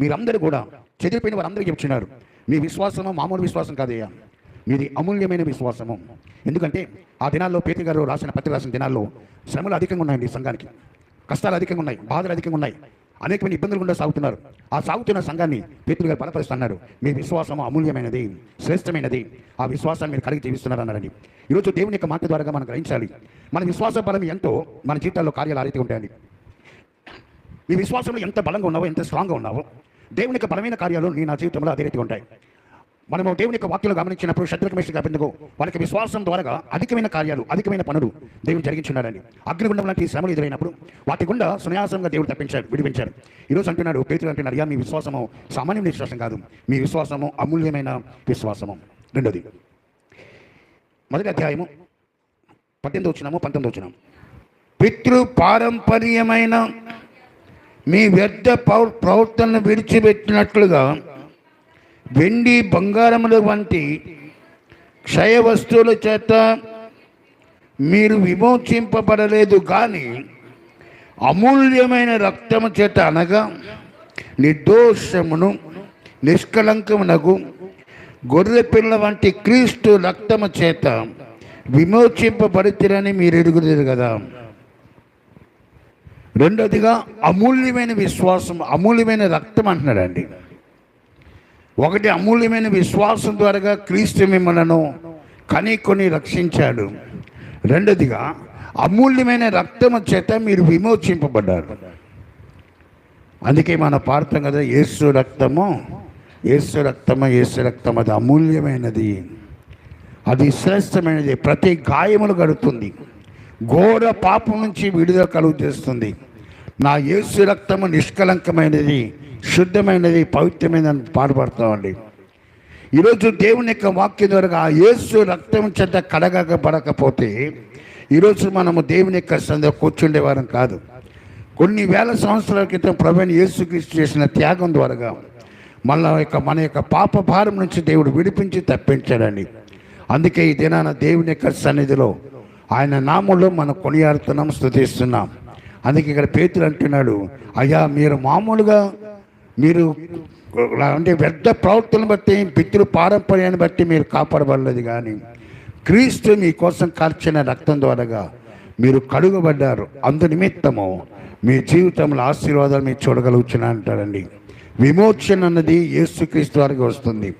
మీరందరూ కూడా చెదిరిపోయిన వారందరికీ చెప్తున్నారు మీ విశ్వాసము మామూలు విశ్వాసం కాదయ్యా. మీది అమూల్యమైన విశ్వాసము. ఎందుకంటే ఆ దినాల్లో పేతి గారు రాసిన పత్రిక రాసిన దినాల్లో శ్రమలు అధికంగా ఉన్నాయండి సంఘానికి. కష్టాలు అధికంగా ఉన్నాయి బాధలు అధికంగా ఉన్నాయి. అనేకమైన ఇబ్బందులు గుండా సాగుతున్నారు. ఆ సాగుతున్న సంఘాన్ని పేతులు గారు బలపరుస్తున్నారు. మీ విశ్వాసం అమూల్యమైనది శ్రేష్టమైనది. ఆ విశ్వాసాన్ని మీరు కలిగి జీవిస్తున్నారు అన్నారండి. ఈరోజు దేవుని యొక్క మాట ద్వారా మనం గ్రహించాలి. మన విశ్వాస బలం ఎంతో మన జీవితాల్లో కార్యాలు ఆ రీతి ఉంటాయండి. మీ విశ్వాసంలో ఎంత బలంగా ఉన్నావో ఎంత స్ట్రాంగ్గా ఉన్నావో దేవుని యొక్క బలమైన కార్యాలు నీ నా జీవితంలో అదే రీతి ఉంటాయి. మనము దేవుని యొక్క వాక్యలు గమనించినప్పుడు శత్రుకమేష్ గారు వాళ్ళకి విశ్వాసం ద్వారా అధికమైన కార్యాలు అధికమైన పనులు దేవుని జరిగించున్నారని అగ్నిగుండం లాంటి శ్రమలు ఎదురైనప్పుడు వాటి గుండా సునాయాసంగా దేవుడు తప్పించారు విడిపించారు ఈరోజు అంటున్నాడు పేతులు అంటున్నారు అయ్యా మీ విశ్వాసము సామాన్య విశ్వాసం కాదు. మీ విశ్వాసము అమూల్యమైన విశ్వాసము. రెండోది మొదటి అధ్యాయము పద్దెనిమిది వచ్చినాము పంతొమ్మిది వచ్చినాము పితృ పారంపర్యమైన మీ వ్యర్థ ప్రవ ప్రవర్తనను విడిచిపెట్టినట్లుగా వెండి బంగారముల వంటి క్షయ వస్తువుల చేత మీరు విమోచింపబడలేదు కానీ అమూల్యమైన రక్తము చేత అనగా నిర్దోషమును నిష్కలంకమునకు గొర్రె పిల్ల వంటి క్రీస్తు రక్తము చేత విమోచింపబడితేరని మీరు ఎరుగుతారు కదా. రెండోదిగా అమూల్యమైన విశ్వాసం అమూల్యమైన రక్తం అంటున్నాడండి ఒకటి అమూల్యమైన విశ్వాసం ద్వారా క్రీస్తు మిమ్మలను కని కొని రక్షించాడు. రెండోదిగా అమూల్యమైన రక్తము చేత మీరు విమోచింపబడ్డారు. అందుకే మన పాడతాం కదా యేసు రక్తము ఏసు రక్తము యేసు రక్తం అది అమూల్యమైనది. అది శ్రేష్టమైనది. ప్రతి గాయములు గడుతుంది ఘోర పాపం నుంచి విడుదల కలుగు చేస్తుంది నా యేసు రక్తము నిష్కలంకమైనది శుద్ధమైనది పవిత్రమైనది పాడుపడతామండి ఈరోజు దేవుని యొక్క వాక్యం ద్వారా ఆ యేసు రక్తం చేత కడగబడకపోతే ఈరోజు మనము దేవుని యొక్క సంద కూర్చుండేవారం కాదు. కొన్ని వేల సంవత్సరాల క్రితం ప్రభుని యేసుక్రీస్తు చేసిన త్యాగం ద్వారా మన యొక్క మన యొక్క పాప భారం నుంచి దేవుడు విడిపించి తప్పించాడండి. అందుకే ఈ దినాన దేవుని యొక్క సన్నిధిలో ఆయన నామంలో మనం కొనియాడుతున్నాం స్థుతిస్తున్నాం అందుకే ఇక్కడ పేతులు అంటున్నాడు అయ్యా మీరు మామూలుగా మీరు అంటే వ్యర్థ ప్రవృత్తులను బట్టి పితృ పారంపర్యాన్ని బట్టి మీరు కాపాడబడలేదు కానీ క్రీస్తు మీ కోసం కార్చిన రక్తం ద్వారాగా మీరు కడుగబడ్డారు. అందు నిమిత్తము మీ జీవితంలో ఆశీర్వాదాలు మీరు చూడగలుగుతున్నా అంటారండి విమోచన అన్నది యేసుక్రీస్తు వారికి వస్తుంది.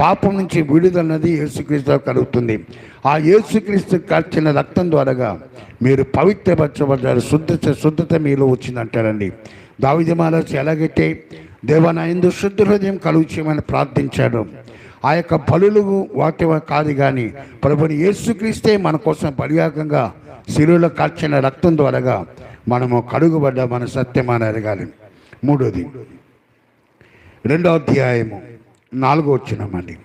పాపం నుంచి విడుదలన్నది యేసుక్రీస్తు కలుగుతుంది. ఆ యేసుక్రీస్తు కార్చిన రక్తం ద్వారాగా మీరు పవిత్రపరచబడ్డారు. శుద్ధత శుద్ధత మీలో వచ్చిందంటారండి. దావిది మహారాజు ఎలాగైతే దేవా నా ఎందు శుద్ధ హృదయం కలుగుచేయమని ప్రార్థించాడు. ఆ యొక్క బలులు వాటి కాదు కానీ ప్రభుని యేసుక్రీస్తే మన కోసం బలియాగంగా శిలువలో కాల్చిన రక్తం ద్వారాగా మనము కడుగుబడ్డ మన సత్యమాన ఎరగాలి మూడోది. రెండో అధ్యాయము. నాలుగో వచ్చినామండి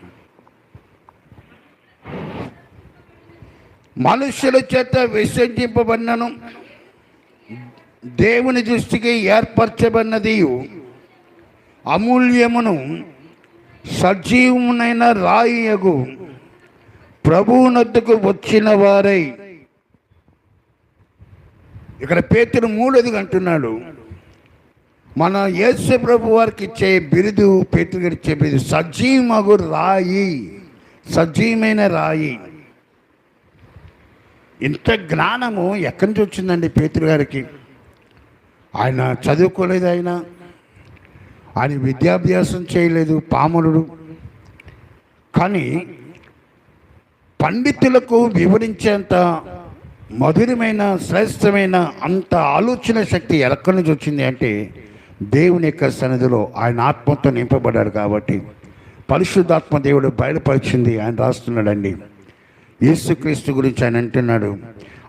మనుషుల చేత విసర్జింపబడినను దేవుని దృష్టికి ఏర్పరచబడినది అమూల్యమును సజీవమునైన రాయియగు ప్రభువునద్దుకు వచ్చిన వారై. ఇక్కడ పేతుడు మూడోది అంటున్నాడు. మన యేసు ప్రభు వారికి ఇచ్చే బిరుదు పేతురు ఇచ్చే బిరుదు సజీవమగు రాయి సజీవమైన రాయి. ఇంత జ్ఞానము ఎక్కడి నుంచి వచ్చిందండి పేతురు గారికి? ఆయన చదువుకోలేదు ఆయన. ఆయన విద్యాభ్యాసం చేయలేదు పామరుడు కానీ పండితులకు వివరించేంత మధురమైన శ్రేష్టమైన అంత ఆలోచన శక్తి ఎక్కడి నుంచి వచ్చింది అంటే దేవుని యొక్క సన్నిధిలో ఆయన ఆత్మతో నింపబడ్డాడు కాబట్టి పరిశుద్ధాత్మ దేవుడు బయలుపరిచింది ఆయన రాస్తున్నాడండి. యేసుక్రీస్తు గురించి ఆయన అంటున్నాడు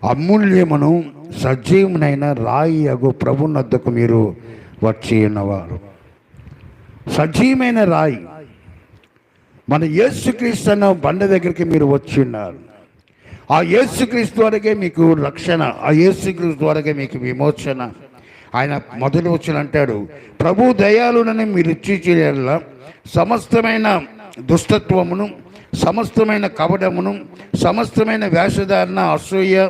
అమూల్యమును సజీవునైన రాయి అగు ప్రభునద్దకు మీరు వచ్చి ఉన్నవారు. సజీవమైన రాయి మన యేసుక్రీస్తు అన్న బండ దగ్గరికి మీరు వచ్చి ఉన్నారు. ఆ యేసుక్రీస్తు ద్వారాగే మీకు రక్షణ ఆ యేసుక్రీస్తు ద్వారాగే మీకు విమోచన. ఆయన మొదటి వచ్చిన అంటాడు ప్రభు దయాలునని మీరు ఇచ్చి చేయాల సమస్తమైన దుష్టత్వమును సమస్తమైన కవడమును సమస్తమైన వేషధారణ అసూయ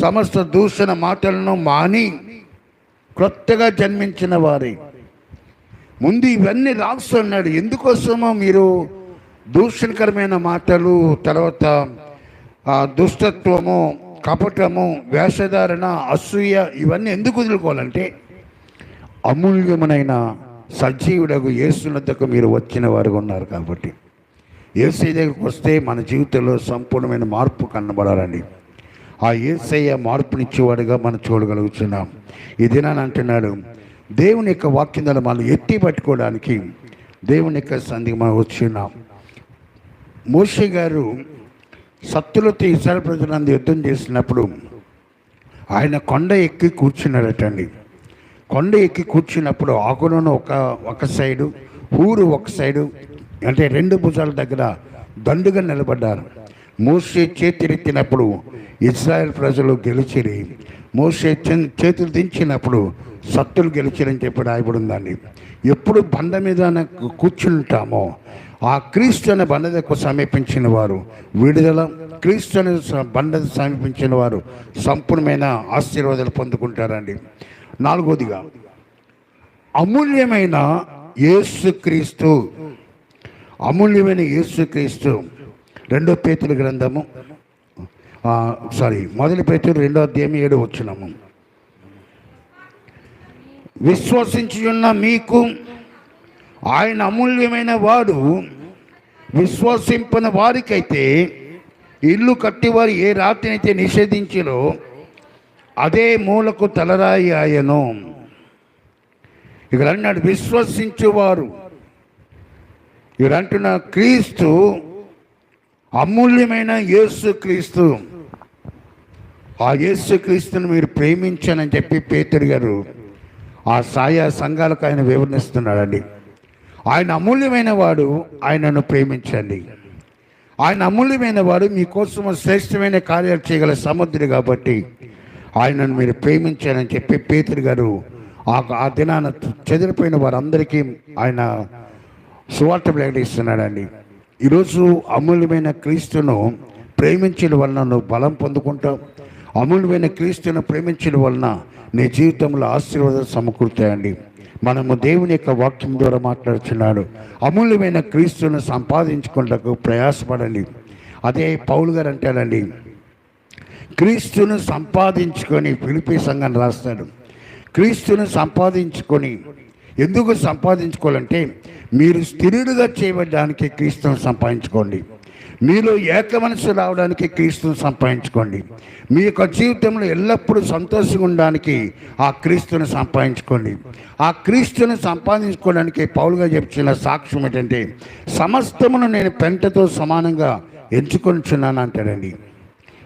సమస్త దూషణ మాటలను మాని క్రొత్తగా జన్మించిన వారి. ముందు ఇవన్నీ రాస్తున్నాడు ఎందుకోసమో మీరు దూషణకరమైన మాటలు తర్వాత దుష్టత్వము కపటము వేషధారణ అసూయ ఇవన్నీ ఎందుకు వదులుకోవాలంటే అమూల్యమునైన సజీవుడకు ఏసునద్దకు మీరు వచ్చిన వారుగా ఉన్నారు కాబట్టి. ఏసై దగ్గరకు వస్తే మన జీవితంలో సంపూర్ణమైన మార్పు కనబడాలండి. ఆ ఏసయ్య మార్పునిచ్చేవాడుగా మనం చూడగలుగుతున్నాం. ఇది అంటున్నాడు దేవుని యొక్క వాక్యం ద్వారా మనం ఎత్తి పట్టుకోవడానికి దేవుని యొక్క సంధికి మనం వచ్చిన్నాం మోషే గారు సత్తులతో ఇతర ప్రజలందు యుద్ధం చేసినప్పుడు ఆయన కొండ ఎక్కి కూర్చున్నాడటండి. కొండ ఎక్కి కూర్చున్నప్పుడు ఆకులను ఒక ఒక సైడు ఊరు ఒక సైడు అంటే రెండు భుజాల దగ్గర దండుగా నిలబడ్డారు. మోసే చేతిరెత్తినప్పుడు ఇజ్రాయెల్ ప్రజలు గెలిచిరి. మోసే చేతులు దించినప్పుడు సత్తులు గెలిచిరని చెప్పి రాయబడి ఉందండి ఎప్పుడు బండ మీద కూర్చుంటామో ఆ క్రీస్తు అనే బండ దగ్గర సమీపించిన వారు విడుదల క్రీస్తు అనే బండ సమీపించిన వారు సంపూర్ణమైన ఆశీర్వాదాలు పొందుకుంటారండి. నాలుగోదిగా అమూల్యమైన యేసుక్రీస్తు అమూల్యమైన యేసుక్రీస్తు. రెండో పేతుల గ్రంథము సారీ మొదటి పేతులు రెండో అధ్యాయం ఏడు వచ్చినాము విశ్వసించున్న మీకు ఆయన అమూల్యమైన వాడు విశ్వసింపని వారికైతే ఇల్లు కట్టివారు ఏ రాత్రినైతే నిషేధించిరో అదే మూలకు తలరాయి ఆయను. ఇక్కడ అన్నాడు విశ్వసించువారు. ఇక్కడ అంటున్న క్రీస్తు అమూల్యమైన యేసు క్రీస్తు. ఆ యేసు క్రీస్తుని మీరు ప్రేమించనని చెప్పి పేతురు గారు ఆ సాయా సంఘాలకు ఆయన వివరిస్తున్నాడండి. ఆయన అమూల్యమైన వాడు ఆయనను ప్రేమించండి. ఆయన అమూల్యమైన వాడు మీకోసం శ్రేష్టమైన కార్యాలు చేయగల సముద్రుడు కాబట్టి ఆయనను మీరు ప్రేమించారని చెప్పి పేతురు గారు ఆ దినాన చెదిరిపోయిన వారందరికీ ఆయన సువార్త ప్రకటిస్తున్నాడండి ఈరోజు అమూల్యమైన క్రీస్తును ప్రేమించడం వలన నువ్వు బలం పొందుకుంటావు. అమూల్యమైన క్రీస్తును ప్రేమించడం వలన నీ జీవితంలో ఆశీర్వాదాలు సమకూరుతాయండి. మనము దేవుని యొక్క వాక్యం ద్వారా మాట్లాడుతున్నాడు. అమూల్యమైన క్రీస్తును సంపాదించుకుంటకు ప్రయాసపడండి. అదే పౌలు గారు అంటాడండి క్రీస్తును సంపాదించుకొని పిలిపి సంఘం రాస్తాడు. క్రీస్తును సంపాదించుకొని ఎందుకు సంపాదించుకోవాలంటే మీరు స్థిరుడుగా చేయబడడానికి క్రీస్తును సంపాదించుకోండి. మీలో ఏక మనసు రావడానికి క్రీస్తును సంపాదించుకోండి. మీ యొక్క జీవితంలో ఎల్లప్పుడూ సంతోషంగా ఉండడానికి ఆ క్రీస్తుని సంపాదించుకోండి. ఆ క్రీస్తును సంపాదించుకోవడానికి పౌలుగా చెప్తున్న సాక్ష్యం ఏంటంటే సమస్తమును నేను పెంటతో సమానంగా ఎంచుకొనిచున్నాను అంటాడండి.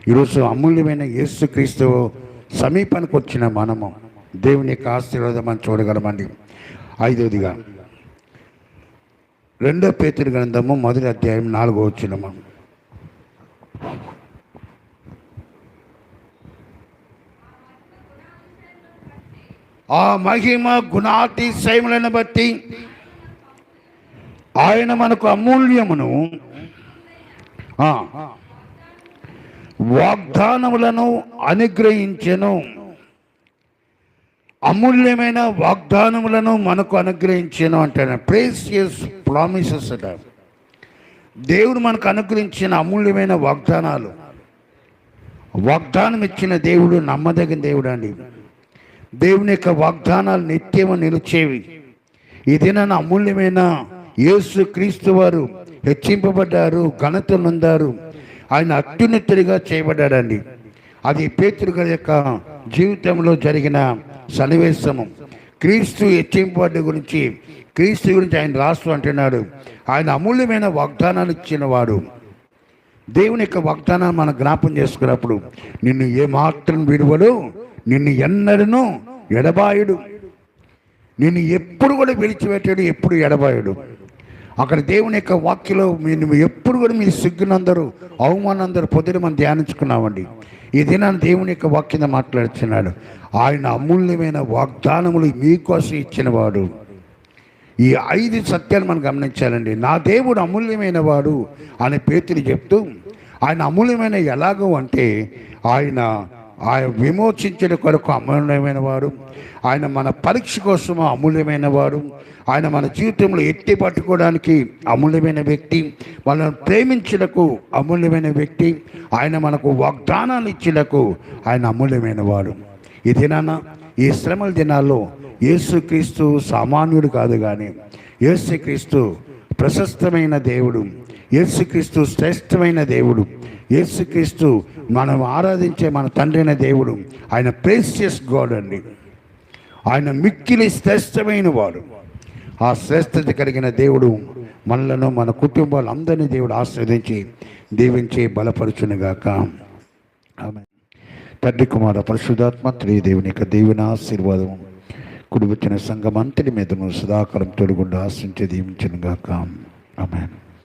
ఈరోజు అమూల్యమైన యేసుక్రీస్తు సమీపానికి వచ్చిన మనము దేవుని యొక్క ఆశీర్వాదం మనం చూడగలమండి. ఐదవదిగా రెండో పేతుడి గ్రంథము మొదటి అధ్యాయం నాలుగో వచ్చినము ఆ మహిమ గుణాతిశయములను బట్టి ఆయన మనకు అమూల్యమును వాగ్దానములను అనుగ్రహించెను. అమూల్యమైన వాగ్దానములను మనకు అనుగ్రహించెను ప్రేస్ ప్రేసియస్ ప్రామిసెస్ అట దేవుడు మనకు అనుగ్రహించిన అమూల్యమైన వాగ్దానాలు. వాగ్దానం ఇచ్చిన దేవుడు నమ్మదగిన దేవుడు అండి. దేవుని యొక్క వాగ్దానాలు నిత్యము నిలిచేవి. ఇది నన్ను అమూల్యమైన యేసు క్రీస్తు వారు హెచ్చింపబడ్డారు ఘనత నొందారు. ఆయన అత్యున్నతుడిగా చేయబడ్డాడండి. అది పేతురు గారి యొక్క జీవితంలో జరిగిన సన్నివేశము. క్రీస్తు హెచ్చింపబడి గురించి క్రీస్తు గురించి ఆయన రాస్తూ అంటున్నాడు. ఆయన అమూల్యమైన వాగ్దానాలు ఇచ్చినవాడు. దేవుని యొక్క వాగ్దానాన్ని మనం జ్ఞాపం చేసుకున్నప్పుడు నిన్ను ఏమాత్రం విడువడు నిన్ను ఎన్నడను ఎడబాయుడు. నిన్ను ఎప్పుడు కూడా విడిచిపెట్టాడు ఎప్పుడు ఎడబాయుడు. అక్కడ దేవుని యొక్క వాక్యలో మీరు ఎప్పుడు కూడా మీ సిగ్గునందరూ అవమానందరూ పొద్దున మనం ధ్యానించుకున్నామండి. ఈ దినాన్ని దేవుని యొక్క వాక్యం మాట్లాడుతున్నాడు. ఆయన అమూల్యమైన వాగ్దానములు మీకోసం ఇచ్చినవాడు. ఈ ఐదు సత్యాలు మనం గమనించాలండి. నా దేవుడు అమూల్యమైన వాడు అని పేతులు చెప్తూ ఆయన అమూల్యమైన ఎలాగో అంటే ఆయన ఆయన విమోచించిన కొరకు అమూల్యమైన వారు. ఆయన మన పరీక్ష కోసం అమూల్యమైన వారు. ఆయన మన జీవితంలో ఎత్తి పట్టుకోవడానికి అమూల్యమైన వ్యక్తి. మనల్ని ప్రేమించుటకు అమూల్యమైన వ్యక్తి. ఆయన మనకు వాగ్దానాలు ఇచ్చినకు ఆయన అమూల్యమైన వాడు ఈ దినాన ఈ శ్రమల దినాల్లో యేసుక్రీస్తు సామాన్యుడు కాదు కానీ యేసుక్రీస్తు ప్రశస్తమైన దేవుడు. యేసుక్రీస్తు శ్రేష్టమైన దేవుడు. యేసుక్రీస్తు మనం ఆరాధించే మన తండ్రైన దేవుడు. ఆయన ప్రేసియస్ గాడ్ అండి. ఆయన మిక్కిలి శ్రేష్టమైన వాడు. ఆ శ్రేష్టత కలిగిన దేవుడు మనలను మన కుటుంబాలు అందరినీ దేవుడు ఆస్వాదించి దీవించి బలపరుచునుగాక. ఆమె తండ్రి కుమార పరిశుధాత్మ త్రీ దేవుని యొక్క దేవుని ఆశీర్వాదం కుడి వచ్చిన సంఘం అంతటి మీదను సదాకాలం తొడుగుండా ఆశించి దీవించనుగాక. ఆమె